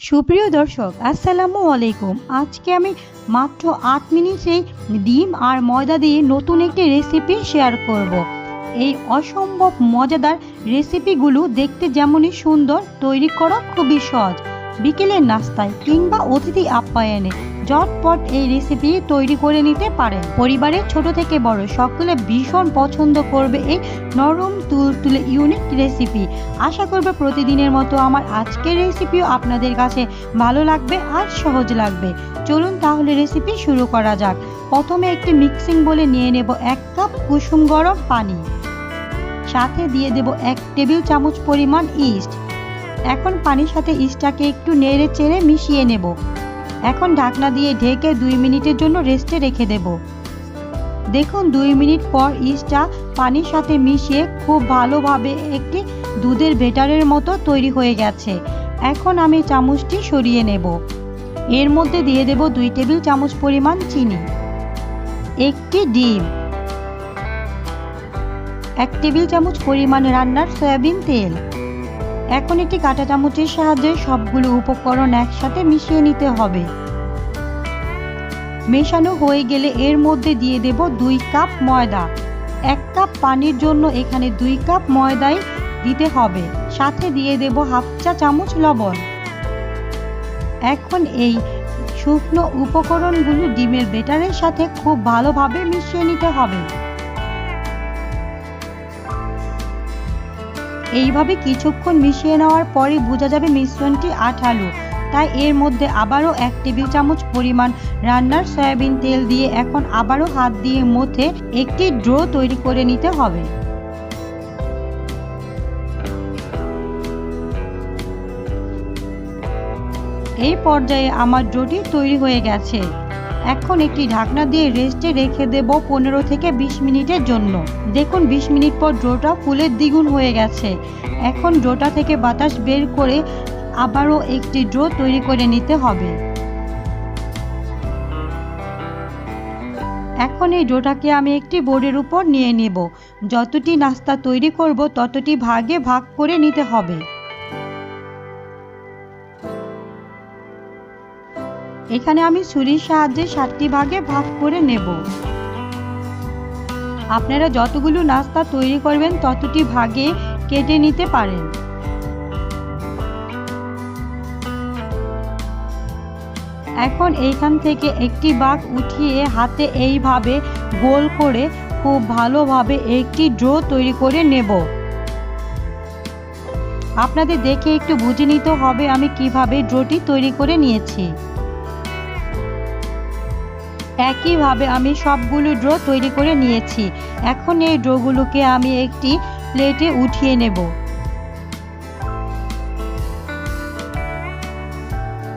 সুপ্রিয় দর্শক, আসসালামু আলাইকুম আজকে আমি মাত্র আট মিনিটে ডিম আর ময়দা দিয়ে নতুন একটি রেসিপি শেয়ার করব। এই অসম্ভব মজাদার রেসিপিগুলো দেখতে যেমনই সুন্দর, তৈরি করা খুবই সহজ বিকেলের নাস্তায় কিংবা অতিথি আপ্যায়নে ঝটপট এই রেসিপি তৈরি করে নিতে পারেন। পরিবারের ছোট থেকে বড় সকলে ভীষণ পছন্দ করবে এই নরম তুলতুলে ইউনিক রেসিপি আশা করবে প্রতিদিনের মতো আমার আজকের রেসিপিও আপনাদের কাছে ভালো লাগবে আর সহজ লাগবে। চলুন তাহলে রেসিপি শুরু করা যাক। প্রথমে একটি মিক্সিং বলে নিয়ে নেব এক কাপ কুসুম গরম পানি। সাথে দিয়ে দেব এক টেবিল চামচ পরিমাণ ইস্ট এখন পানির সাথে ইস্টটাকে একটু নেড়ে চেড়ে মিশিয়ে নেব। এখন ঢাকনা দিয়ে ঢেকে দুই মিনিটের জন্য রেস্টে রেখে দেব। দেখুন, দুই মিনিট পর ইস্টটা পানির সাথে মিশিয়ে খুব ভালোভাবে একটি দুধের বেটারের মতো তৈরি হয়ে গেছে। এখন আমি চামচটি সরিয়ে নেব। এর মধ্যে দিয়ে দেব দুই টেবিল চামচ পরিমাণ চিনি, একটি ডিম, এক টেবিল চামচ পরিমাণ রান্নার সয়াবিন তেল এখন একটি কাঁটা চামচের সাহায্যে সবগুলো উপকরণ একসাথে মিশিয়ে নিতে হবে। মেশানো হয়ে গেলে এর মধ্যে দিয়ে দেব দুই কাপ ময়দা। এক কাপ পানির জন্য এখানে দুই কাপ ময়দাই দিতে হবে। সাথে দিয়ে দেব হাফ চা চামচ লবণ। এখন এই শুকনো উপকরণগুলো ডিমের বেটারের সাথে খুব ভালোভাবে মিশিয়ে নিতে হবে। এইভাবে কিছুক্ষণ মিশিয়ে নেওয়ার পরে বোঝা যাবে মিশ্রণটি আঠালো। তাই এর মধ্যে আবারও এক টেবিল চামচ পরিমাণ রান্নার সয়াবিন তেল দিয়ে এখন আবারও হাত দিয়ে মথে একটি ড্রো তৈরি করে নিতে হবে। এই পর্যায়ে আমার ড্রোটি তৈরি হয়ে গেছে। এখন একটি ঢাকনা দিয়ে রেস্টে রেখে দেব পনেরো থেকে বিশ মিনিটের জন্য। দেখুন, বিশ মিনিট পর ড্রোটা ফুলের দ্বিগুণ হয়ে গেছে। এখন ড্রোটা থেকে বাতাস বের করে আবারও একটি ড্রো তৈরি করে নিতে হবে। এখন এই ডোটাকে আমি একটি বোর্ডের উপর নিয়ে নেব। যতটি নাস্তা তৈরি করব, ততটি ভাগে ভাগ করে নিতে হবে। এখানে আমি ছুরির সাহায্যে সাতটি ভাগে ভাগ করে নেব। আপনারা যতগুলো নাস্তা তৈরি করবেন, ততটি ভাগে কেটে নিতে পারেন। এখন এইখান থেকে একটি বাঘ উঠিয়ে হাতে এইভাবে গোল করে খুব ভালোভাবে একটি ড্রো তৈরি করে নেব। আপনাদের দেখে একটু বুঝে নিতে হবে আমি কীভাবে ড্রোটি তৈরি করে নিয়েছি। একইভাবে আমি সবগুলো ড্রো তৈরি করে নিয়েছি। এখন এই ড্রোগুলোকে আমি একটি প্লেটে উঠিয়ে নেব।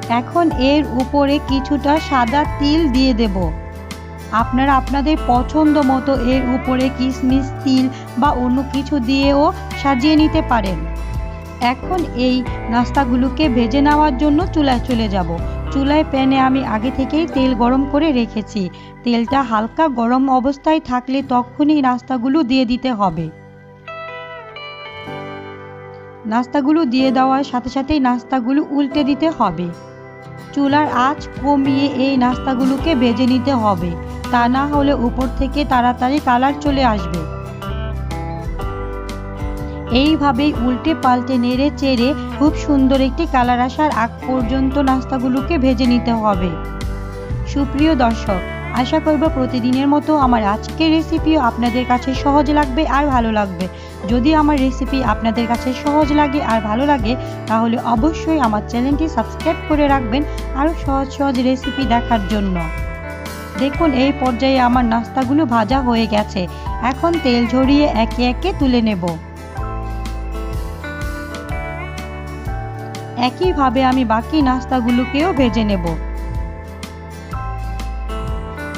এখন এর উপরে কিছুটা সাদা তিল দিয়ে দেব। আপনারা আপনাদের পছন্দ মতো এর উপরে কিশমিশ তিল বা অন্য কিছু দিয়েও সাজিয়ে নিতে পারেন। এখন এই নাস্তাগুলোকে ভেজে নেওয়ার জন্য চুলায় চলে যাব। চুলায় প্যানে আমি আগে থেকেই তেল গরম করে রেখেছি। তেলটা হালকা গরম অবস্থায় থাকলে তখনই নাস্তাগুলো দিয়ে দিতে হবে। নাস্তাগুলো দিয়ে দেওয়ার সাথে সাথেই নাস্তাগুলো উল্টে দিতে হবে। চুলার আঁচ কমিয়ে এই নাস্তাগুলোকে ভেজে নিতে হবে। তা না হলে উপর থেকে তাড়াতাড়ি কালার চলে আসবে। এইভাবেই উল্টে পাল্টে নেড়ে চেড়ে খুব সুন্দর একটি কালার আসার আগ পর্যন্ত নাস্তাগুলোকে ভেজে নিতে হবে। সুপ্রিয় দর্শক, আশা করব প্রতিদিনের মতো আমার আজকের রেসিপিও আপনাদের কাছে সহজ লাগবে আর ভালো লাগবে। যদি আমার রেসিপি আপনাদের কাছে সহজ লাগে আর ভালো লাগে, তাহলে অবশ্যই আমার চ্যানেলটি সাবস্ক্রাইব করে রাখবেন আরও সহজ সহজ রেসিপি দেখার জন্য। দেখুন, এই পর্যায়ে আমার নাস্তাগুলো ভাজা হয়ে গেছে। এখন তেল ঝরিয়ে একে একে তুলে নেব। একইভাবে আমি বাকি নাস্তাগুলোকেও ভেজে নেব।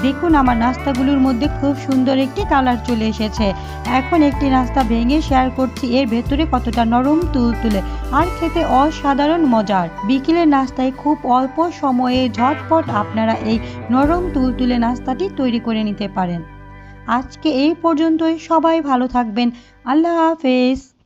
দেখুন, আমার নাস্তাগুলোর মধ্যে খুব সুন্দর একটি কালার চলে এসেছে। এখন একটি নাস্তা ভেঙে শেয়ার করছি, এর ভেতরে কতটা নরম তুলতুলে আর খেতে অসাধারণ মজার। বিকেলের নাস্তায় খুব অল্প সময়ে ঝটপট আপনারা এই নরম তুলতুলে নাস্তাটি তৈরি করে নিতে পারেন। আজকে এই পর্যন্তই। সবাই ভালো থাকবেন। আল্লাহ হাফেজ।